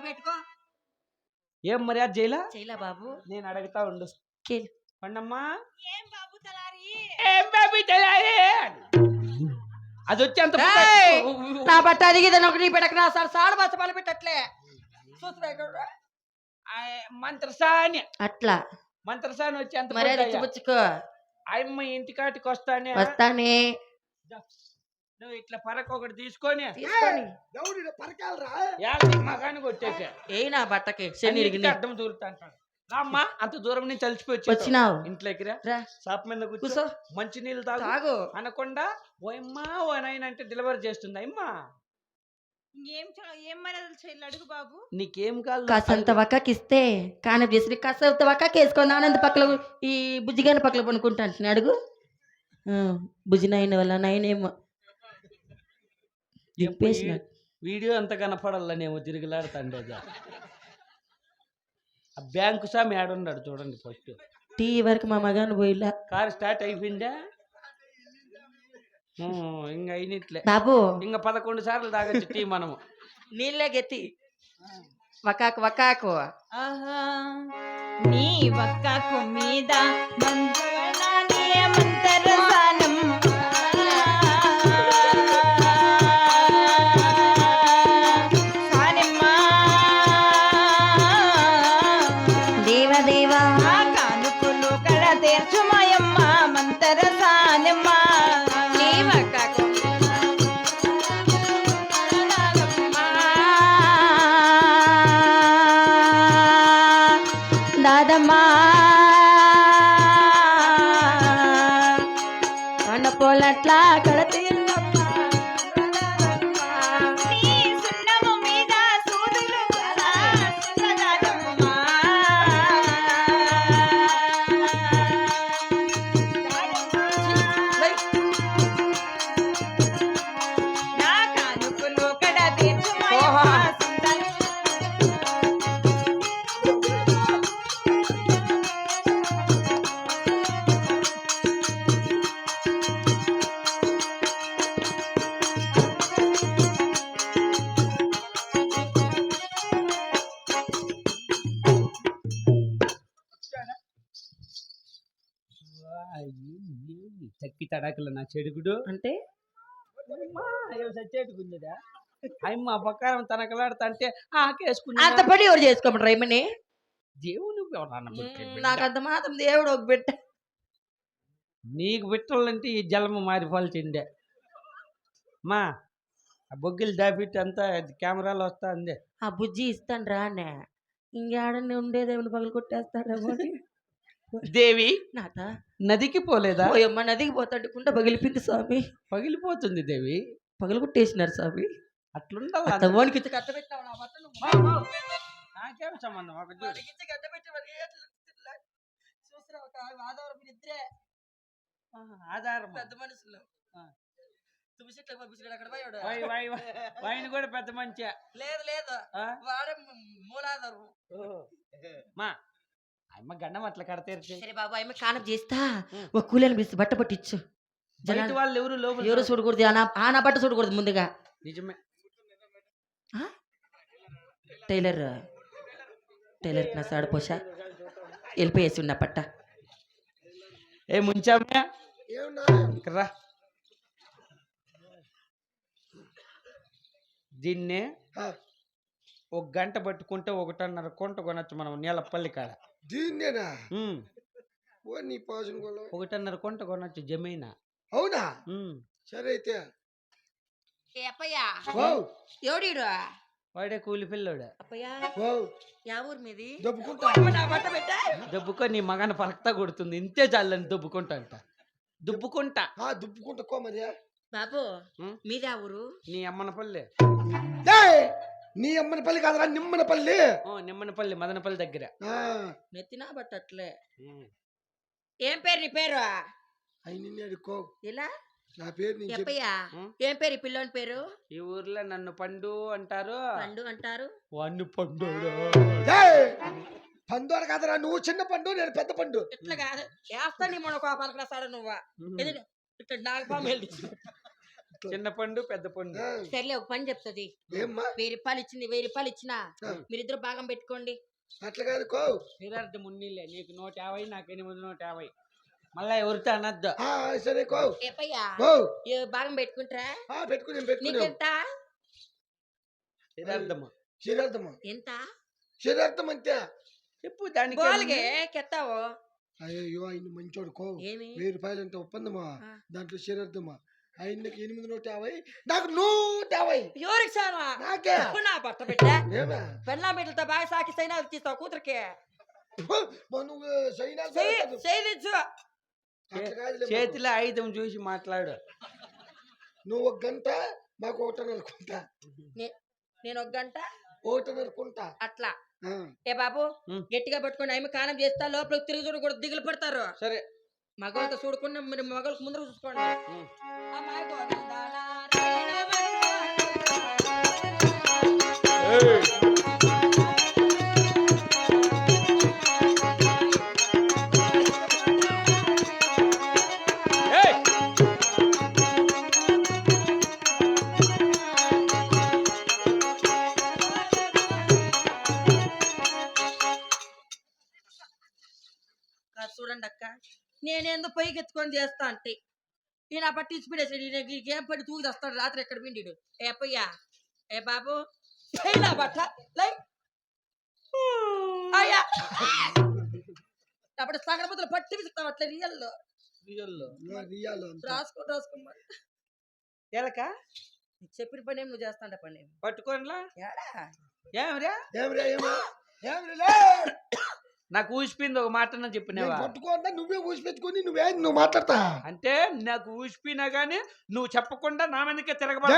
నువ్వు పెట్టుకో. ఏం మర్యాద చేయలా? చేయలే బాబు. నేను అడుగుతా ఉండు. కేలు. పండమ్మా. ఏం బాబు తలారి? ఏం బాబీ తెలాలి అది వచ్చి అంత! నా బట్ట అదిగిదని ఒకటి పెట్టక నా సార్ సాడు బస్త పని పెట్టట్లే. మంత్రసాని. అట్లా. మంత్రసాని వచ్చి అంత మర్యాద. ఇచ్చిపుచ్చుకో. ఆయమ్మ ఇంటికాటికి వస్తానే. వస్తానే. నువ్వు ఇట్లా పరకు ఒకటి తీసుకొని పరకాలరా? మగానికి వచ్చేసా. ఏ నా బట్టకి శని దూరుతా అంటాడు రామ్మా అంత దూరం నుంచి అలసిపోయి వచ్చేసావు. వచ్చినావు. ఇంట్లోకి రా. షాప్ మీద కూర్చో. మంచి నీళ్ళు తాగు. తాగు. అనకుండా ఓ అమ్మా ఓ నాయన అంటే డెలివరీ చేస్తుంది అమ్మా? ఏం చ- ఏం మర్యాదలు చేయాలి అడుగు బాబు. నీకేం కాదు. కాసంత వక్కకిస్తే కాన చేసి కాసంత వక్కకి వేసుకొని ఆనంద పక్కల ఈ బుజ్జిగాని పక్కల పనుకుంటాను అడుగు. ఆ, బుజ్జి నాయన వల్ల నాయనేమో. దింపేసిన వీడియో అంత కనపడాలనేమో తిరిగిలాడుతాండేది ఆ బ్యాంకు సామి ఆడున్నాడు చూడండి ఫస్ట్. టీ వరకు మా మగాను పోయిలా. కారు స్టార్ట్ అయిపోయిందా? ఇంకా అయినట్లే. బాబు. ఇంకా పదకొండు సార్లు తాగొచ్చు టీ మనము. నీళ్ళే గెత్తి. వకాకు వకాకు ఆహా. నీ వక్కకు మీద మంత్రాలే కానుపులు కడ తడాకులు నా చెడుగుడు. అంటే? సచ్చేటుకుందా అమ్మ బకారం తనకలాడుతా అంటే ఆకేసుకున్నా అంత పడి ఎవరు చేసుకోమంటారు ఏమని దేవుని. నాకు అంత మాత్రం దేవుడు ఒక బిడ్డ. నీకు పెట్టాలంటే ఈ జలము మారిపోవాల్సిందే మా ఆ బొగ్గిలు దాపెట్టి అంతా కెమెరాలు వస్తా అందే. ఆ బుజ్జి ఇస్తాను రానే ఇంకేడని ఉండేదేమని పగలు కొట్టేస్తాడేమో. దేవి నాత నదికి పోలేదా? పోయమ్మ నదికి పోతాడుకుంటే పగిలిపింది స్వామి. పగిలిపోతుంది దేవి. పగలు కొట్టేసినారు స్వామి అట్లుండాలి అత్తవానికి ఇచ్చి కట్ట పెట్టావు నా బట్టలు నువ్వు. నాకేం సంబంధం? ఒక చూడు. వాడికి ఇచ్చి కట్ట పెట్టి మరి ఎట్లా తిట్లా? చూసిరా ఒక ఆదివారం మీరు ఇద్దరే ఆహా, ఆధారం పెద్ద మనుషులు. వాయిని కూడా పెద్ద మంచి. లేదు లేదు. వాడే మూలాధారం. మా అమ్మ గండం అట్లా కడతారు సరే బాబు ఆమె కానం చేస్తా. ఒక కూలీని పిలిచి బట్ట పట్టించు బయట జనాలు వాళ్ళు ఎవరు లోపల ఎవరు చూడకూడదు ఆనా ఆనా బట్ట చూడకూడదు ముందుగా. నిజమే. టైలర్ టైలర్ నా సాడు పోషా. వెళ్ళిపోయేసి ఉన్న పట్ట. ఏ ముంచామే ఏమన్నా? ఇక్కడ రా. దీన్నే ఆ, ఒక గంట పట్టుకుంటే ఒకటిన్నర కొంట కొనొచ్చు మనం నీలపల్లి కాడ. దీన్నేనా? ఓ నీ పాజన కూడా ఒకటిన్నర కొంట కొనొచ్చు జమీనా. అవునా? సరే అయితే. అప్పయ్యా? ఓ ఎవడీడు? వాడే కూలి పిల్లోడు. అప్పయ్యా? ఓ యా ఊరు మీది? దప్పుకుంటా నా బట్ట పెట్టా? దెబ్బకో నీ మగన పలక్తా కొడుతుంది. ఇంతే చాలని దుబ్బుకుంటా అంట. దుబ్బుకుంటా. ఆ మరి బాబు? మీది ఆ ఊరు? నీ అమ్మనపల్లి. డేయ్, నీ అమ్మన పల్లి కాదురా నిమ్మన పల్లి. ఓ నిమ్మనపల్లి మదనపల్లి దగ్గర. నెత్తినా బట్ట అట్లే. ఏం పేరు నీ పేరు? అయి నిన్నే అడుక్కో. ఇలా? నా పేరు నేను చెప్పి. ఎప్పయ్యా? ఉం? ఏం పేరు ఈ పిల్లోని పేరు? ఈ ఊర్లో నన్ను పండు అంటారు. పండు అంటారు. వాడిని పండు పండు కాదురా నువ్వు చిన్న పండు నేను పెద్ద పండు. ఇట్లా కాదు. వేస్తా నీ మన ఒక పలకరాస్తాడు నువ్వు? ఇట్లా నాగపాము వెళ్ళి. చిన్న పండు పెద్ద పండు. సర్లే ఒక పని చెప్తుంది. ఏమ్మా? వెయ్యి రూపాయలు ఇచ్చింది వెయ్యి రూపాయలు ఇచ్చినా. మీరిద్దరు భాగం పెట్టుకోండి. అట్లా కాదు కో. ఉన్నిలే నీకు నూట యాభై నాకు ఎనిమిది నూట యాభై. మళ్ళా ఎవరితో అనద్దు. ఆ, సరే కో. భాగం పెట్టుకుంటారా? నీకెంత? శ్రీరార్థమ్మ శరీరార్థమా ఎంత? శరీరార్థం అంతే. చెప్పు దానికి బోల్గే కెత్తావు? అయ్యో ఆయన మంచోడు కో. ఏమి? వెయ్యి రూపాయలు అంటే ఒప్పందమా. దాంట్లో శరీరార్థమా ఆయనకి ఎనిమిది నూట యాభై నాకు నూట యాభై. ఎవరికి సానా నాకే నా భర్త ఏమే పెళ్ళా బిడ్డలతో బాగా సాకి సైనా తీస్తావు కూతురికి. నువ్వు. చేయనిచ్చు. చేతిలో ఆయుధం చూసి మాట్లాడు. నువ్వు ఒక గంట మాకు ఒకటన్నర కుంటా నేను ఒక గంట? ఒకటన్నర కుంటా అట్లా. ఏ బాబు. గట్టిగా పట్టుకొని ఆమె కానం చేస్తా లోపలికి తిరిగి చూడకూడదు దిగులు పడతారు. సరే. మగవాళ్ళతో చూడకుండా మీరు మగవాళ్ళకి ముందర చూసుకోండి. చూడండి అక్క నేనేందో పైకి ఎత్తుకొని చేస్తా అంటే. ఈయన పట్టి ఇచ్చిపెట్టేసాడు ఈయన వీడికి ఏం పడి తూగి వస్తాడు రాత్రి ఎక్కడ పిండిడు. ఏ అప్పయ్యా? ఏ బాబు? ఏయ్ నా బట్ట. లై. అయ్యా. అప్పుడు సగర ముద్దలు పట్టి విసుకుతాం అట్లా రియల్లో. రియల్లో. రాసుకో రాసుకోమని ఎలక చెప్పిన పని ఏం నువ్వు చేస్తాండ పని. పట్టుకోనిలా? ఏడా? ఏమరా ఏమిరా ఏమో ఏమిరా లే. నాకు ఊసిపోయింది ఒక మాట నేను చెప్పినావా? పట్టుకోండా నువ్వే ఊసి పెట్టుకొని నువ్వే నువ్వు మాట్లాడతా. అంటే నాకు ఊసిపోయినా గానీ నువ్వు చెప్పకుండా నా మీదకే తిరగబడ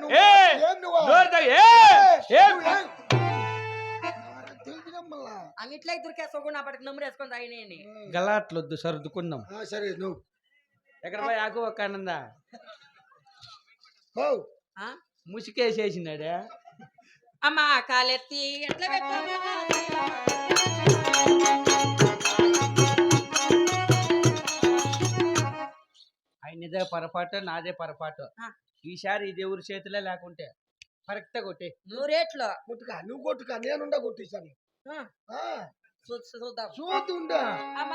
నువ్వు ఏయ్! ఏం నువ్వు? ఏం నువ్వు ఏం? తెలియదుగా మళ్ళా. అంగిట్లా దొరికేసుకోకుండా నా పట్టుకు నమ్ముడు వేసుకొని తాగినాయని గలాట్లొద్దు సర్దుకుందాం. ఆ, సరే నువ్వు. ఎక్కడ పోయి ఆకు ఒక ఆనంద ఓ. ఆ? ముసికేసేసినాడే? అమ్మా కాలెత్తి ఎట్లా ఆయనదే పొరపాటు నాదే పొరపాటు. ఆ. ఈసారి ఇది ఎవరి చేతిలో లేకుంటే కరెక్ట్ కొట్టి. నూరేట్లో. కొట్టుకా నువ్వు కొట్టుకా నేనుండా. ఆ, చూ- చూద్దాం. అమ్మ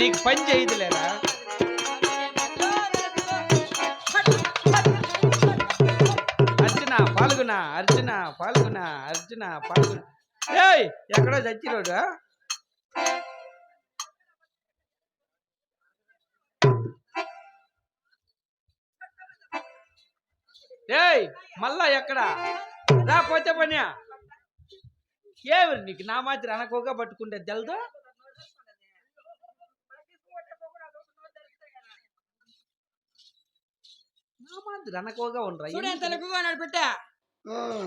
నీకు పని చేయదులేరా? అర్జున పాల్గొన అర్జున పాల్గొన అర్జున పాల్గొన. ఏయ్ ఎక్కడో చచ్చిరోడు? ఏయ్ మళ్ళా ఎక్కడ? రాపోతే పని ఏమి నీకు నా మాత్రం అనకోగా పట్టుకుంటే తెలదు నా మాదిరి అనకోగా ఉండరా? చూడు ఎంత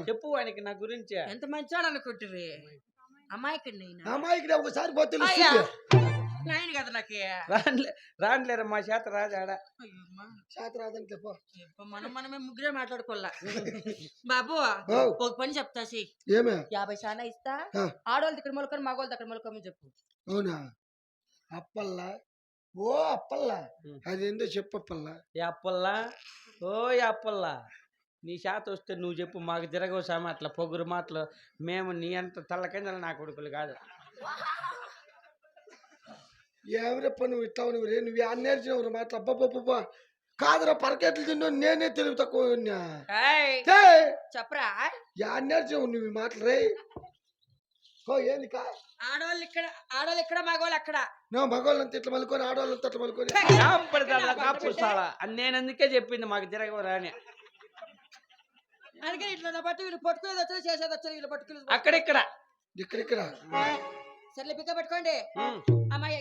చెప్పు ఆయనకి నా గురించి. ఎంత మంచివాడు అనుకుంటుంది అమ్మాయికండి నేను. అమ్మాయికి ఒకసారి పోతే అయ్యా. తెలుస్తుంది నాయన కదా నాకు. రాన్లే రాన్లేరా మా చేత రాజాడ అయ్యమ్మా. చేత ఇప్పుడు మనం మనమే ముగ్గురే మాట్లాడుకోవాలా? బాబు ఒక పని చెప్తా సి ఏమే? యాభై శానా ఇస్తా. ఆడవాళ్ళ దగ్గర మొలకొని మగవాళ్ళ దగ్గర మొలకోమని చెప్పు. అవునా? అప్పల్లా? ఓ అప్పల్లా. అదేందో చెప్పు అప్పల్లా. అప్పల్లా? ఓ అప్పల్లా! నీ చేత వస్తే నువ్వు చెప్పు మాకు తిరగవు సామె అట్లా పొగురు మాటలు. మేము నీ అంత తల్ల కిందలు నా కొడుకులు కాదు ఏమిరప్ప నువ్వు ఇట్లా నువ్వు రే? నువ్వు యాడ్ నేర్చినవు మాట అబ్బబ్బబ్బా కాదురా పరకెట్లు తిన్నా నేనే తెలివి తక్కువ చెప్పరా? యాడ్ నేర్చినవు నువ్వు మాటలు రే? ఓ ఏంది కా? ఆడవాళ్ళు ఇక్కడ ఆడవాళ్ళు ఇక్కడ మగవాళ్ళు అక్కడ? నువ్వు మగవాళ్ళంతా ఇట్లా మలుకొని ఆడవాళ్ళంతా అట్లా మలుకొని. కాపడిదల్లా కాపుస్తాడా అని నేను అందుకే చెప్పింది మాకు తిరగవు రాని అందుకని ఇట్లా నా బట్టి వీళ్ళు పట్టుకునేది వచ్చి చేసేది వచ్చి వీళ్ళు పట్టుకునేది అక్కడిక్కడ ఇక్కడిక్కడ సర్లే పిక్క పెట్టుకోండి. అమ్మాయి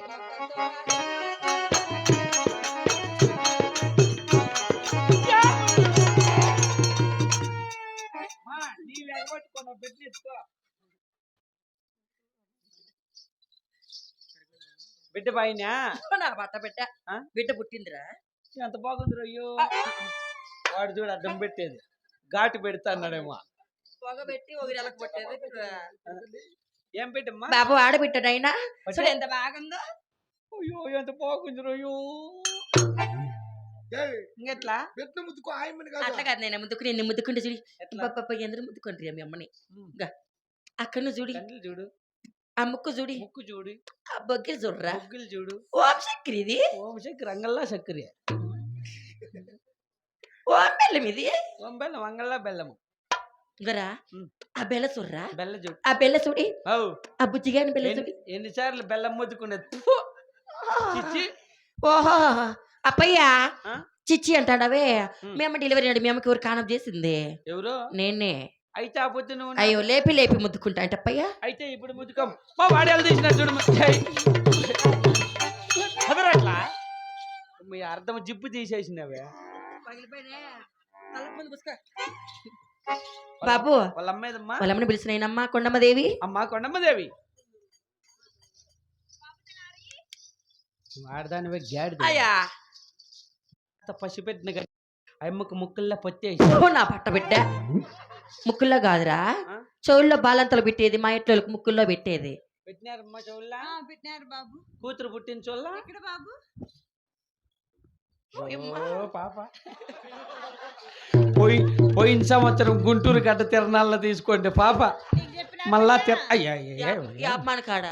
బిడ్డ బిడ్డ పైన? నా బట్ట పెట్ట ఆ? బిడ్డ పుట్టిందిరా. ఎంత బాగుంది అయ్యో. వాడు చూడు అడ్డం పెట్టేది. ఘాటు పెడతా అన్నాడేమో. పొగ పెట్టి పట్టేది ఏం పెట్టమ్మా బాబు ఆడబిట్టడైనా చూడు ఎంత బాగుందో. అయ్యో ఎంత బాగుంది అయ్యో. ఏయ్, ఇంకెట్లా? పెట్టిన ముద్దుకు? ఆయమ్మని అట్లా కాదు కాదు నేను ముద్దుకుని నేను ముద్దుకుంటే చూడి. పప్ప ముద్దుకుంటారు మీ అమ్మని. అక్కడ చూడి. చూడు. ఆ ముక్కు చూడి ముక్కు చూడు ఆ బొగ్గిలు చూడరా ముగ్గులు చూడు ఓం చక్కెర ఇది ఓం చక్కెర రంగల్లా చక్కెర ఓం బెల్లం ఇది? ఓం బెల్లం వంగల్లా బెల్లము. గరా. ఆ బెల్ల చూడరా బెల్ల చూడు ఆ బెల్ల చూడి ఆ బుజ్జిగాని బెల్ల ఎన్ని- చూడి ఎన్నిసార్లు బెల్లం ముద్దుకునేది చిచ్చి. ఓహో. అప్పయ్యా? చిచ్చి అంటాడవే. మేము డెలివరీ నాడు మేము ఎవరు కానం చేసింది? ఎవరు? నేనే. అయితే ఆ పొద్దు నువ్వు అయ్యో లేపి లేపి ముద్దుకుంటా అంటే అప్పయ్యా? అయితే ఇప్పుడు ముద్దుకం. మా వాడేళ్ళు తీసిన చూడు మ- అర్థం జిప్పు తీసేసినవే. బాబు. వాళ్ళ అమ్మేదమ్మా? వాళ్ళమ్మని పిలిచినైనమ్మా కొండమ్మదేవి? అమ్మా కొండమ్మదేవి. వాడదానివే గాడి అయ్యా. పసిపెట్టిన గడ్డి. అమ్మకు ముక్కల్లో పొత్తేసి. ఓ నా పట్ట బిడ్డ. ముక్కుల్లో కాదురా? చెవుల్లో బాలంతలు పెట్టేది మా ఇంట్లో ముక్కుల్లో పెట్టేది. పెట్టినారమ్మా చోళ్ళ ఆ, పెట్టినారు బాబు. కూతురు పుట్టిన చోళ్ళ బాబు? ఓ పాప. పోయి పోయిన సంవత్సరం గుంటూరు గడ్డ తిరణాల్లో తీసుకోండి పాప. మళ్ళా కదా? తిర అయ్యా యాప్మాన కాడ.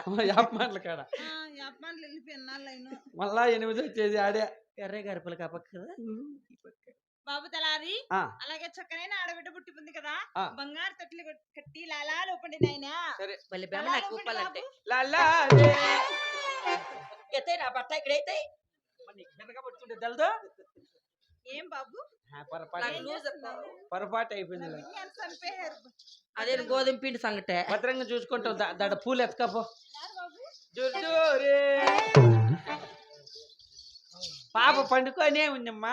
కాడ. యాపమాన్లు ఎన్నాళ్ళైనా మళ్ళా ఎనిమిది వచ్చేది ఆడే. ఎర్ర గరపలు కాపక్క కదా బాబు తలారి అలాగే చక్కనైన ఆడబిడ్డ పుట్టి ఉంది కదా. బంగారు తొట్లు కట్- కట్టి లాలా లోపండి నాయనా. నా బట్ట ఇక్కడైతే? ఏం బాబు? పొరపాటు అయిపోయింది అదే గోధుమ పిండి సంగటే. భద్రంగా చూసుకుంటావు దాడ పూలు ఎత్తుకపో. పాప పండుకొనే ఉందమ్మా.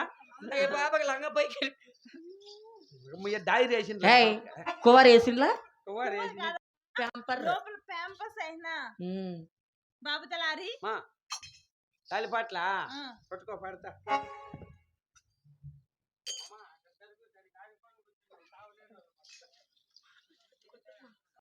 ఏ బాబాకి లంగా పైకి దాయి వేసింది. కువార వేసిండ్లా? కుమార్ వేసింది. ప్యాంపర్ లోపల ప్యాంపస్ అయినా. బాబు తలారి. తాలిపాట్ల? పట్టుకో పడతా.